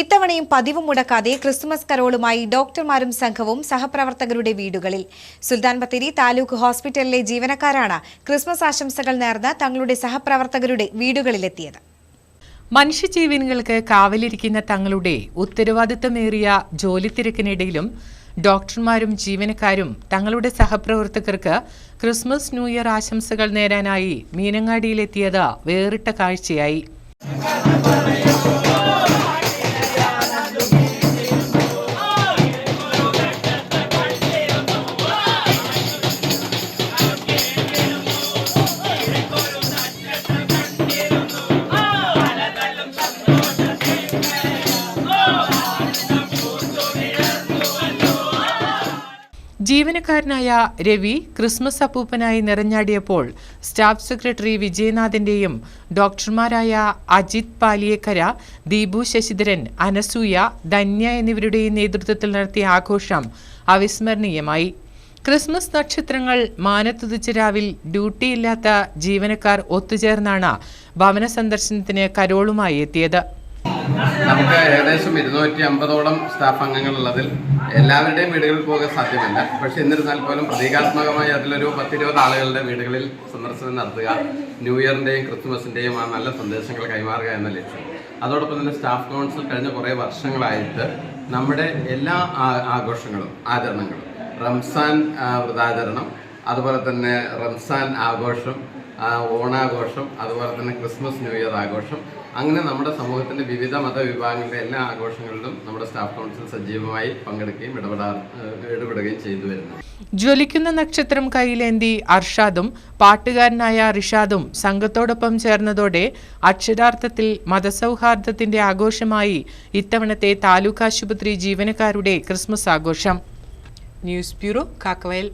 ഇത്തവണയും പതിവ് മുടക്കാതെ ക്രിസ്തുമസ് കരോളുമായി ഡോക്ടർമാരും സംഘവും സഹപ്രവർത്തകരുടെ വീടുകളിൽ. സുൽത്താൻ ബത്തേരി താലൂക്ക് ഹോസ്പിറ്റലിലെ ജീവനക്കാരാണ് ക്രിസ്മസ് ആശംസകൾ നേർന്ന് തങ്ങളുടെ സഹപ്രവർത്തകരുടെ വീടുകളിലെത്തിയത്. മനുഷ്യജീവനുകൾക്ക് കാവലിരിക്കുന്ന തങ്ങളുടെ ഉത്തരവാദിത്തമേറിയ ജോലി തിരക്കിനിടയിലും ഡോക്ടർമാരും ജീവനക്കാരും തങ്ങളുടെ സഹപ്രവർത്തകർക്ക് ക്രിസ്മസ് ന്യൂ ഇയർ ആശംസകൾ നേരാനായി മീനങ്ങാടിയിലെത്തിയത് വേറിട്ട കാഴ്ചയായി. ജീവനക്കാരനായ രവി ക്രിസ്മസ് അപ്പൂപ്പനായി നിറഞ്ഞാടിയപ്പോൾ സ്റ്റാഫ് സെക്രട്ടറി വിജയനാഥിന്റെയും ഡോക്ടർമാരായ അജിത് പാലിയേക്കര ദീപു ശശിധരൻ അനസൂയ ധന്യ എന്നിവരുടെയും നേതൃത്വത്തിൽ നടത്തിയ ആഘോഷം അവിസ്മരണീയമായി. ക്രിസ്മസ് നക്ഷത്രങ്ങൾ മാനത്തുതിച്ച രാവിൽ ഡ്യൂട്ടിയില്ലാത്ത ജീവനക്കാർ ഒത്തുചേർന്നാണ് ഭവന സന്ദർശനത്തിന് കരോളുമായി എത്തിയത്. നമുക്ക് ഏകദേശം ഇരുന്നൂറ്റി അമ്പതോളം സ്റ്റാഫ് അംഗങ്ങളുള്ളതിൽ എല്ലാവരുടെയും വീടുകളിൽ പോകാൻ സാധ്യമല്ല. പക്ഷെ എന്നിരുന്നാൽ പോലും പ്രതീകാത്മകമായി അതിലൊരു പത്തിരുപത് ആളുകളുടെ വീടുകളിൽ സന്ദർശനം നടത്തുക ന്യൂ ഇയറിന്റെയും ക്രിസ്മസിന്റെയും ആ നല്ല സന്ദേശങ്ങൾ കൈമാറുക എന്ന ലക്ഷ്യം. അതോടൊപ്പം തന്നെ സ്റ്റാഫ് കൗൺസിൽ കഴിഞ്ഞ കുറേ വർഷങ്ങളായിട്ട് നമ്മുടെ എല്ലാ ആഘോഷങ്ങളും ആചരണങ്ങളും റംസാൻ വ്രതാചരണം അതുപോലെ തന്നെ റംസാൻ ആഘോഷം ഓണാഘോഷം അതുപോലെ തന്നെ ക്രിസ്മസ് ന്യൂ ഇയർ ആഘോഷം അങ്ങനെ നമ്മുടെ സമൂഹത്തിന്റെ വിവിധ മതവിഭാഗങ്ങളുടെ എല്ലാ ആഘോഷങ്ങളിലും നമ്മുടെ സ്റ്റാഫ് കൗൺസിൽ സജീവമായി പങ്കെടുക്കുകയും ഇടപെടാ ഇടപെടുകയും ചെയ്തു വരുന്നു. ജ്വലിക്കുന്ന നക്ഷത്രം കയ്യിലേന്തി അർഷാദും പാട്ടുകാരനായ റിഷാദും സംഘത്തോടൊപ്പം ചേർന്നതോടെ അക്ഷരാർത്ഥത്തിൽ മതസൗഹാർദ്ദത്തിന്റെ ആഘോഷമായി ഇത്തവണത്തെ താലൂക്ക് ആശുപത്രി ജീവനക്കാരുടെ ക്രിസ്മസ് ആഘോഷം. News bureau Kakkavayal.